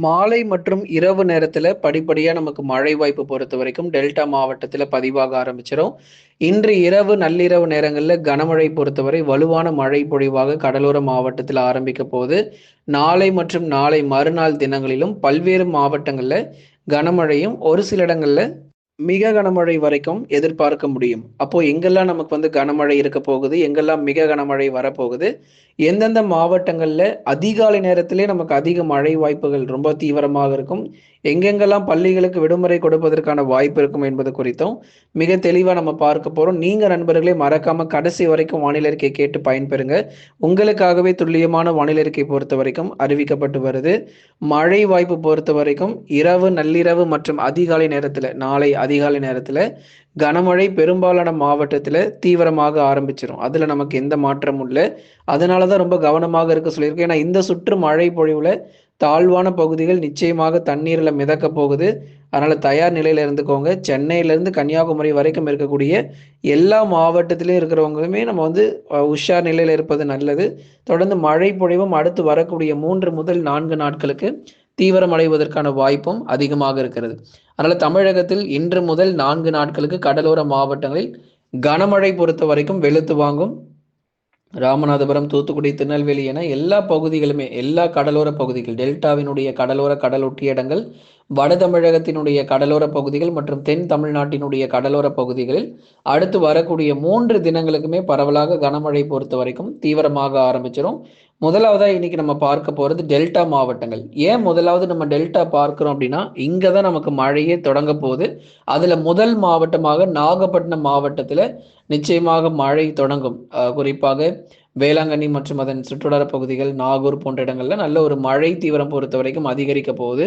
மாலை மற்றும் இரவு நேரத்துல படிப்படியா நமக்கு மழை வாய்ப்பு பொறுத்த வரைக்கும் டெல்டா மாவட்டத்துல பதிவாக ஆரம்பிச்சிடும் இன்று இரவு நள்ளிரவு நேரங்களில் கனமழை பொறுத்தவரை வலுவான மழை பொழிவாக கடலோர மாவட்டத்தில் ஆரம்பிக்க போது நாளை மற்றும் நாளை மறுநாள் தினங்களிலும் பல்வேறு மாவட்டங்களில் கனமழையும் ஒரு சில இடங்களில் மிக கனமழை வரைக்கும் எதிர்பார்க்க முடியும். அப்போ எங்கெல்லாம் நமக்கு வந்து கனமழை இருக்க போகுது எங்கெல்லாம் மிக கனமழை வரப்போகுது எந்தெந்த மாவட்டங்கள்ல அதிகாலை நேரத்திலே நமக்கு அதிக மழை வாய்ப்புகள் ரொம்ப தீவிரமாக இருக்கும். எங்கெங்கெல்லாம் பள்ளிகளுக்கு விடுமுறை கொடுப்பதற்கான வாய்ப்பு இருக்கும் என்பது குறித்தும் மிக தெளிவாக நம்ம பார்க்க போறோம். நீங்க நண்பர்களே மறக்காம கடைசி வரைக்கும் வானிலை அறிக்கை கேட்டு பயன்பெறுங்க. உங்களுக்காகவே துல்லியமான வானிலை அறிக்கை பொறுத்த வரைக்கும் அறிவிக்கப்பட்டு வருது. மழை வாய்ப்பு பொறுத்த வரைக்கும் இரவு நள்ளிரவு மற்றும் அதிகாலை நேரத்தில் நாளை அதிகாலை நேரத்தில் கனமழை பெரும்பாலான மாவட்டத்தில் தீவிரமாக ஆரம்பிச்சிடும் அதில் நமக்கு எந்த மாற்றமும் இல்லை. அதனாலதான் ரொம்ப கவனமாக இருக்க சொல்லியிருக்கேன். ஏன்னா இந்த சுற்று மழை பொழிவில் தாழ்வான பகுதிகள் நிச்சயமாக தண்ணீரில் மிதக்க போகுது. அதனால் தயார் நிலையில் இருந்துக்கோங்க. சென்னையிலேருந்து கன்னியாகுமரி வரைக்கும் இருக்கக்கூடிய எல்லா மாவட்டத்திலையும் இருக்கிறவங்களுமே நம்ம வந்து உஷார் நிலையில் இருப்பது நல்லது. தொடர்ந்து மழை பொழிவும் அடுத்து வரக்கூடிய மூன்று முதல் நான்கு நாட்களுக்கு தீவிரமடைவதற்கான வாய்ப்பும் அதிகமாக இருக்கிறது. அதனால தமிழகத்தில் இன்று முதல் நான்கு நாட்களுக்கு கடலோர மாவட்டங்களில் கனமழை பொறுத்த வரைக்கும் வெளுத்து வாங்கும். ராமநாதபுரம் தூத்துக்குடி திருநெல்வேலி என எல்லா பகுதிகளுமே எல்லா கடலோர பகுதிகள் டெல்டாவினுடைய கடலோர கடலொட்டிய இடங்கள் வட தமிழகத்தினுடைய கடலோர பகுதிகள் மற்றும் தென் தமிழ்நாட்டினுடைய கடலோர பகுதிகளில் அடுத்து வரக்கூடிய மூன்று தினங்களுக்குமே பரவலாக கனமழை பொறுத்த வரைக்கும் தீவிரமாக ஆரம்பிச்சிடும் முதலாவதா இன்னைக்கு நம்ம பார்க்க போறது டெல்டா மாவட்டங்கள். ஏன் முதலாவது நம்ம டெல்டா பார்க்கிறோம் அப்படின்னா இங்க தான் நமக்கு மழையே தொடங்க போகுது. அதுல முதல் மாவட்டமாக நாகப்பட்டினம் மாவட்டத்துல நிச்சயமாக மழை தொடங்கும். குறிப்பாக வேளாங்கண்ணி மற்றும் அதன் சுற்றுவட்டார பகுதிகள் நாகூர் போன்ற இடங்களில் நல்ல ஒரு மழை தீவிரம் பொறுத்த வரைக்கும் அதிகரிக்க போகுது.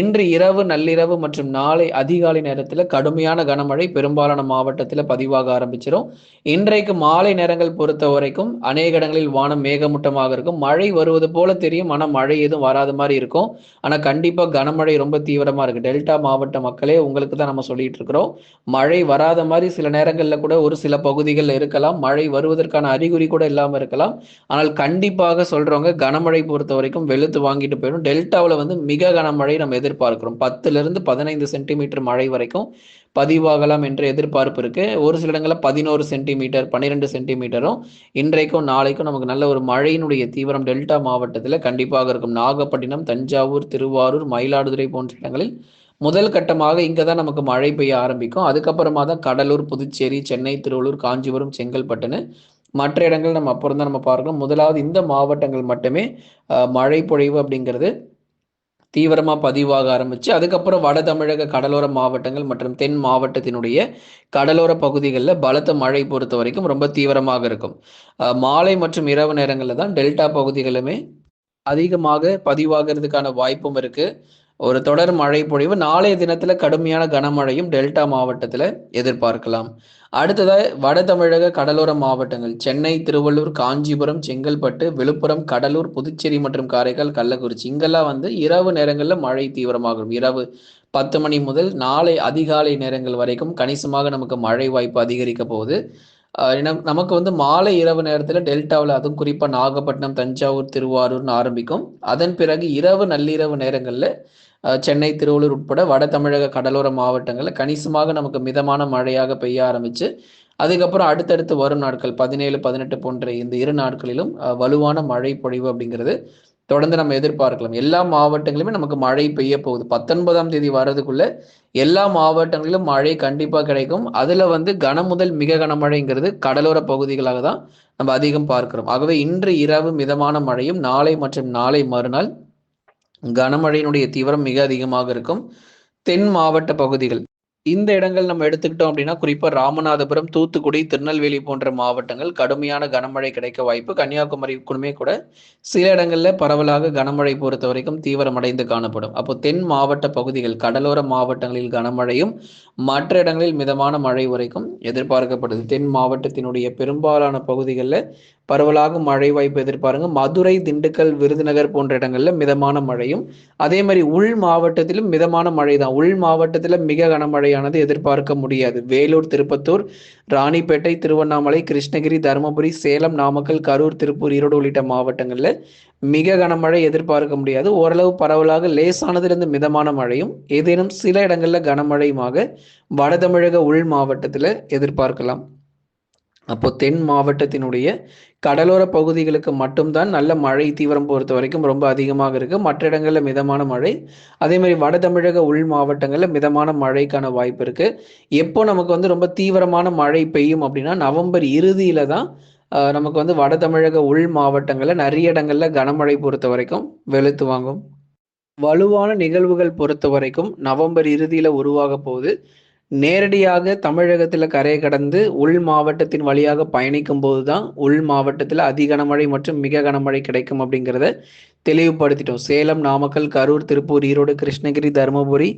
இன்று இரவு நள்ளிரவு மற்றும் நாளை அதிகாலை நேரத்தில் கடுமையான கனமழை பெரும்பாலான மாவட்டத்தில் பதிவாக ஆரம்பிச்சிடும் இன்றைக்கு மாலை நேரங்கள் பொறுத்த வரைக்கும் அநேக இடங்களில் வானம் மேகமூட்டமாக இருக்கும். மழை வருவது போல தெரியும் ஆனால் மழை எதுவும் வராத மாதிரி இருக்கும். ஆனால் கண்டிப்பாக கனமழை ரொம்ப தீவிரமாக இருக்கு. டெல்டா மாவட்ட மக்களே உங்களுக்கு தான் நம்ம சொல்லிட்டு இருக்கிறோம். மழை வராத மாதிரி சில நேரங்களில் கூட ஒரு சில பகுதிகளில் இருக்கலாம். மழை வருவதற்கான அறிகுறி கூட இல்லாமல் இருக்கலாம். ஆனால் கண்டிப்பாக சொல்றவங்க கனமழை பொறுத்த வரைக்கும் வெளுத்து வாங்கிட்டு போயிடும். டெல்டாவில் வந்து மிக கனமழை நம்ம எதிர்பார்க்கிறோம். பத்துல இருந்து பதினைந்து சென்டிமீட்டர் மழை வரைக்கும் பதிவாகலாம் என்ற எதிர்பார்ப்பு இருக்கு. ஒரு சில இடங்களில் பதினோரு சென்டிமீட்டர் பன்னிரெண்டு சென்டிமீட்டரும் இன்றைக்கும் நாளைக்கும் நமக்கு நல்ல ஒரு மழையினுடைய தீவிரம் டெல்டா மாவட்டத்தில் கண்டிப்பாக இருக்கும். நாகப்பட்டினம் தஞ்சாவூர் திருவாரூர் மயிலாடுதுறை போன்ற இடங்களில் முதல் கட்டமாக இங்கே தான் நமக்கு மழை பெய்ய ஆரம்பிக்கும். அதுக்கப்புறமா தான் கடலூர் புதுச்சேரி சென்னை திருவள்ளூர் காஞ்சிபுரம் செங்கல்பட்டுன்னு மற்ற இடங்கள் நம்ம அப்புறம் தான் நம்ம பார்க்கணும். முதலாவது இந்த மாவட்டங்கள் மட்டுமே மழை பொழிவு அப்படிங்கிறது தீவிரமாக பதிவாக ஆரம்பிச்சு அதுக்கப்புறம் வட தமிழக கடலோர மாவட்டங்கள் மற்றும் தென் மாவட்டத்தினுடைய கடலோர பகுதிகளில் பலத்த மழை பொறுத்த வரைக்கும் ரொம்ப தீவிரமாக இருக்கும். மாலை மற்றும் இரவு நேரங்களில் தான் டெல்டா பகுதிகளுமே அதிகமாக பதிவாகிறதுக்கான வாய்ப்பும் இருக்கு. ஒரு தொடர் மழை பொழிவு நாளைய தினத்துல கடுமையான கனமழையும் டெல்டா மாவட்டத்துல எதிர்பார்க்கலாம். அடுத்ததாக வட தமிழக கடலோர மாவட்டங்கள். சென்னை திருவள்ளூர் காஞ்சிபுரம் செங்கல்பட்டு விழுப்புரம் கடலூர் புதுச்சேரி மற்றும் காரைக்கால் கள்ளக்குறிச்சி. இங்கெல்லாம் வந்து இரவு நேரங்களில் மழை தீவிரமாகும். இரவு பத்து மணி முதல் நாளை அதிகாலை நேரங்கள் வரைக்கும் கணிசமாக நமக்கு மழை வாய்ப்பு அதிகரிக்க போகுது. நமக்கு வந்து மாலை இரவு நேரத்தில் டெல்டாவில் அதுவும் குறிப்பாக நாகப்பட்டினம் தஞ்சாவூர் திருவாரூர்னு ஆரம்பிக்கும். அதன் பிறகு இரவு நள்ளிரவு நேரங்களில் சென்னை திருவள்ளூர் உட்பட வட தமிழக கடலோர மாவட்டங்களில் கணிசமாக நமக்கு மிதமான மழையாக பெய்ய ஆரம்பிச்சு அதுக்கப்புறம் அடுத்தடுத்து வரும் நாட்கள் பதினேழு பதினெட்டு போன்ற இந்த இரு நாட்களிலும் வலுவான மழை பொழிவு அப்படிங்கிறது தொடர்ந்து நம்ம எதிர்பார்க்கலாம். எல்லா மாவட்டங்களிலுமே நமக்கு மழை பெய்ய போகுது. பத்தொன்பதாம் தேதி வர்றதுக்குள்ள எல்லா மாவட்டங்களிலும் மழை கண்டிப்பாக கிடைக்கும். அதுல வந்து கன முதல் மிக கனமழைங்கிறது கடலோர பகுதிகளாக தான் நம்ம அதிகம் பார்க்கிறோம். ஆகவே இன்று இரவு மிதமான மழையும் நாளை மற்றும் நாளை மறுநாள் கனமழையினுடைய தீவிரம் மிக அதிகமாக இருக்கும். தென் மாவட்ட பகுதிகள். இந்த இடங்கள் நம்ம எடுத்துக்கிட்டோம் அப்படின்னா குறிப்பா ராமநாதபுரம் தூத்துக்குடி திருநெல்வேலி போன்ற மாவட்டங்கள் கடுமையான கனமழை கிடைக்க வாய்ப்பு கன்னியாகுமரிக்குமே கூட சில இடங்களில் பரவலாக கனமழை பொறுத்த வரைக்கும் தீவிரமடைந்து காணப்படும். அப்போ தென் மாவட்ட பகுதிகள் கடலோர மாவட்டங்களில் கனமழையும் மற்ற இடங்களில் மிதமான மழை வரைக்கும் எதிர்பார்க்கப்படுது. தென் மாவட்டத்தினுடைய பெரும்பாலான பகுதிகளில் பரவலாக மழை வாய்ப்பு எதிர்பாருங்க. மதுரை திண்டுக்கல் விருதுநகர் போன்ற இடங்களில் மிதமான மழையும் அதே மாதிரி உள் மாவட்டத்திலும் மிதமான மழை தான் உள் மாவட்டத்தில் மிக கனமழையான மழையானது எதிர்பார்க்க முடியாது. வேலூர் திருப்பத்தூர் ராணிப்பேட்டை திருவண்ணாமலை கிருஷ்ணகிரி தருமபுரி சேலம் நாமக்கல் கரூர் திருப்பூர் ஈரோடு உள்ளிட்ட மாவட்டங்களில் மிக கனமழை எதிர்பார்க்க முடியாது. ஓரளவு பரவலாக லேசானதிலிருந்து மிதமான மழையும் ஏதேனும் சில இடங்களில் கனமழையுமாக வட தமிழக உள் மாவட்டத்தில் எதிர்பார்க்கலாம். அப்போ தென் மாவட்டத்தினுடைய கடலோர பகுதிகளுக்கு மட்டும்தான் நல்ல மழை தீவிரம் பொறுத்த வரைக்கும் ரொம்ப அதிகமாக இருக்கு. மற்ற இடங்களில் மிதமான மழை. அதே மாதிரி வட தமிழக உள் மாவட்டங்களில் மிதமான மழைக்கான வாய்ப்பு இருக்கு. எப்போ நமக்கு வந்து ரொம்ப தீவிரமான மழை பெய்யும் அப்படின்னா நவம்பர் இறுதியில தான் நமக்கு வந்து வட தமிழக உள் மாவட்டங்களில் நிறைய இடங்கள்ல கனமழை பொறுத்த வரைக்கும் வெளுத்து வாங்கும். வலுவான நிகழ்வுகள் பொறுத்த வரைக்கும் நவம்பர் இறுதியில உருவாக போகுது. நேரடியாக தமிழகத்தில் கரை கடந்து உள் மாவட்டத்தின் வழியாக பயணிக்கும் போது தான் உள் மாவட்டத்தில் அதி கனமழை மற்றும் மிக கனமழை கிடைக்கும் அப்படிங்கிறத தெளிவுபடுத்திட்டோம். சேலம் நாமக்கல் கரூர் திருப்பூர் ஈரோடு கிருஷ்ணகிரி தருமபுரி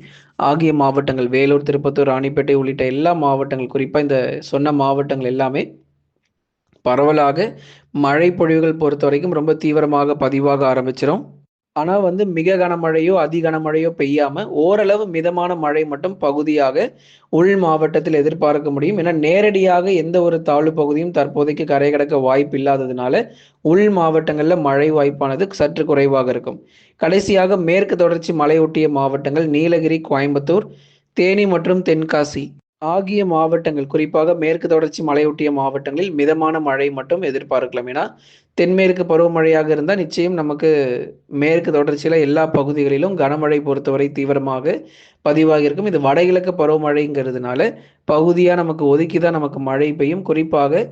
ஆகிய மாவட்டங்கள் வேலூர் திருப்பத்தூர் ராணிப்பேட்டை உள்ளிட்ட எல்லா மாவட்டங்கள் குறிப்பாக இந்த சொன்ன மாவட்டங்கள் எல்லாமே பரவலாக மழை பொழிவுகள் பொறுத்த வரைக்கும் ரொம்ப தீவிரமாக பதிவாக ஆரம்பிச்சிடும் ஆனால் வந்து மிக கனமழையோ அதி கனமழையோ பெய்யாம ஓரளவு மிதமான மழை மட்டும் பகுதியாக உள் மாவட்டத்தில் எதிர்பார்க்க முடியும். ஏன்னா நேரடியாக எந்த ஒரு தாழ்வு பகுதியும் தற்போதைக்கு கரை கடக்க வாய்ப்பு இல்லாததுனால உள் மாவட்டங்களில் மழை வாய்ப்பானது சற்று குறைவாக இருக்கும். கடைசியாக மேற்கு தொடர்ச்சி மலையொட்டிய மாவட்டங்கள் நீலகிரி கோயம்புத்தூர் தேனி மற்றும் தென்காசி ஆகிய மாவட்டங்கள் குறிப்பாக மேற்கு தொடர்ச்சி மலையொட்டிய மாவட்டங்களில் மிதமான மழை மட்டும் எதிர்பார்க்கலாம். ஏன்னா தென்மேற்கு பருவமழையாக இருந்தால் நிச்சயம் நமக்கு மேற்கு தொடர்ச்சியில் எல்லா பகுதிகளிலும் கனமழை பொறுத்தவரை தீவிரமாக பதிவாகி இருக்கும் இது வடகிழக்கு பருவமழைங்கிறதுனால பகுதியாக நமக்கு ஒதுக்கி தான் நமக்கு மழை பெய்யும். குறிப்பாக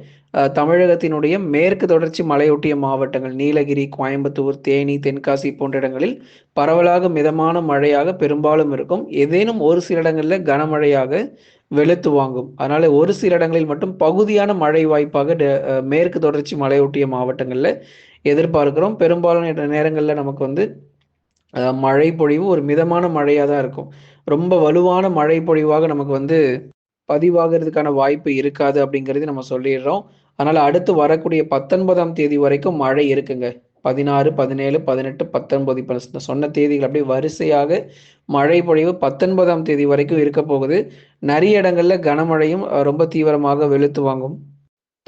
தமிழகத்தினுடைய மேற்கு தொடர்ச்சி மலையொட்டிய மாவட்டங்கள் நீலகிரி கோயம்புத்தூர் தேனி தென்காசி போன்ற இடங்களில் பரவலாக மிதமான மழையாக பெரும்பாலும் இருக்கும். ஏதேனும் ஒரு சில இடங்களில் கனமழையாக வெளுத்து வாங்கும். அதனால ஒரு சில இடங்களில் மட்டும் பகுதியான மழை வாய்ப்பாக மேற்கு தொடர்ச்சி மலையொட்டிய நேரங்களில் எதிர்பார்க்கிறோம். பெரும்பாலான நேரங்களில் நமக்கு வந்து மழை பொழிவு ஒரு மிதமான மழையாக தான் இருக்கும். ரொம்ப வலுவான மழை பொழிவாக நமக்கு வந்து பதிவாகிறதுக்கான வாய்ப்பு இருக்காது அப்படிங்கிறது நம்ம சொல்லிடுறோம். அதனால் அடுத்து வரக்கூடிய பத்தொன்பதாம் தேதி வரைக்கும் மழை இருக்குங்க. பதினாறு பதினேழு பதினெட்டு பத்தொன்பது இப்போ சொன்ன தேதிகள் அப்படியே வரிசையாக மழை பொழிவு பத்தொன்பதாம் தேதி வரைக்கும் இருக்க போகுது. நிறைய இடங்களில் கனமழையும் ரொம்ப தீவிரமாக வெளுத்து வாங்கும்.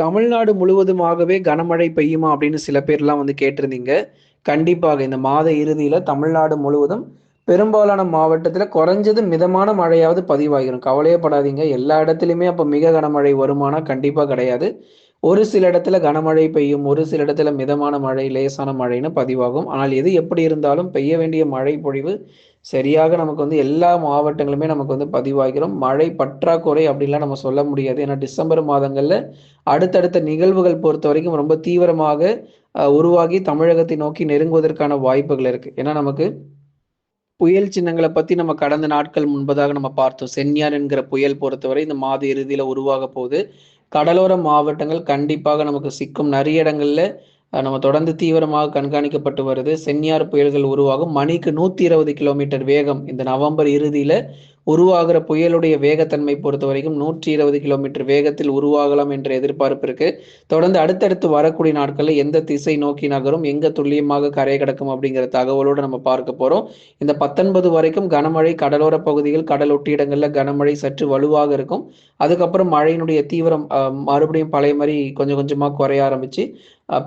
தமிழ்நாடு முழுவதுமாகவே கனமழை பெய்யுமா அப்படின்னு சில பேர்லாம் வந்து கேட்டிருந்தீங்க. கண்டிப்பாக இந்த மாத இறுதியில தமிழ்நாடு முழுவதும் பெரும்பாலான மாவட்டத்தில் குறைஞ்சது மிதமான மழையாவது பதிவாகிடும் கவலையப்படாதீங்க. எல்லா இடத்துலையுமே அப்போ மிக கனமழை வருமானா கண்டிப்பாக கிடையாது. ஒரு சில இடத்துல கனமழை பெய்யும் ஒரு சில இடத்துல மிதமான மழை லேசான மழைன்னு பதிவாகும். ஆனால் எது எப்படி இருந்தாலும் பெய்ய வேண்டிய மழை பொழிவு சரியாக நமக்கு வந்து எல்லா மாவட்டங்களுமே நமக்கு வந்து பதிவாகிறோம். மழை பற்றாக்குறை அப்படின்லாம் நம்ம சொல்ல முடியாது. ஏன்னா டிசம்பர் மாதங்களில் அடுத்தடுத்த நிகழ்வுகள் பொறுத்த வரைக்கும் ரொம்ப தீவிரமாக உருவாகி தமிழகத்தை நோக்கி நெருங்குவதற்கான வாய்ப்புகள் இருக்கு. ஏன்னா நமக்கு புயல் சின்னங்களை பத்தி நம்ம கடந்த நாட்கள் முன்பதாக நம்ம பார்த்தோம். சென்யார் என்கிற புயல் பொறுத்தவரை இந்த மாத இறுதியில உருவாக போகுது. கடலோர மாவட்டங்கள் கண்டிப்பாக நமக்கு சிக்கும். நிறைய இடங்கள்ல நம்ம தொடர்ந்து தீவிரமாக கண்காணிக்கப்பட்டு வருது. சென்னியார் புயல்கள் உருவாகும். மணிக்கு நூத்தி இருபது கிலோமீட்டர் வேகம் இந்த நவம்பர் இறுதியில உருவாகிற புயலுடைய வேகத்தன்மை பொறுத்த வரைக்கும் நூற்றி இருபது கிலோமீட்டர் வேகத்தில் உருவாகலாம் என்ற எதிர்பார்ப்பு இருக்கு. தொடர்ந்து அடுத்தடுத்து வரக்கூடிய நாட்களில் எந்த திசை நோக்கி நகரும் எங்க துல்லியமாக கரை கிடக்கும் அப்படிங்கிற தகவலோடு நம்ம பார்க்க போறோம். இந்த பத்தொன்பது வரைக்கும் கனமழை கடலோர பகுதியில் கடல் ஒட்டி இடங்கள்ல கனமழை சற்று வலுவாக இருக்கும். அதுக்கப்புறம் மழையினுடைய தீவிரம் மறுபடியும் பழைய மாதிரி கொஞ்சம் கொஞ்சமா குறைய ஆரம்பிச்சு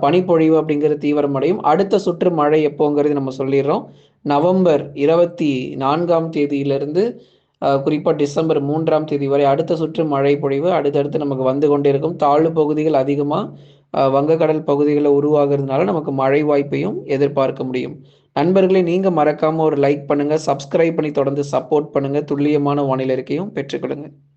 பனிப்பொழிவு அப்படிங்கிற தீவிரம் அடையும். அடுத்த சுற்று மழை எப்போங்கிறது நம்ம சொல்லிடுறோம். நவம்பர் இருபத்தி நான்காம் தேதியிலிருந்து குறிப்பாக டிசம்பர் மூன்றாம் தேதி வரை அடுத்த சுற்று மழை பொழிவு அடுத்தடுத்து நமக்கு வந்து கொண்டே இருக்கும் தாழ்வு பகுதிகள் அதிகமாக வங்கக்கடல் பகுதிகளில் உருவாகிறதுனால நமக்கு மழை வாய்ப்பையும் எதிர்பார்க்க முடியும். நண்பர்களை நீங்கள் மறக்காமல் ஒரு லைக் பண்ணுங்கள் சப்ஸ்கிரைப் பண்ணி தொடர்ந்து சப்போர்ட் பண்ணுங்கள் துல்லியமான வானிலை இருக்கையும் பெற்றுக்கொடுங்க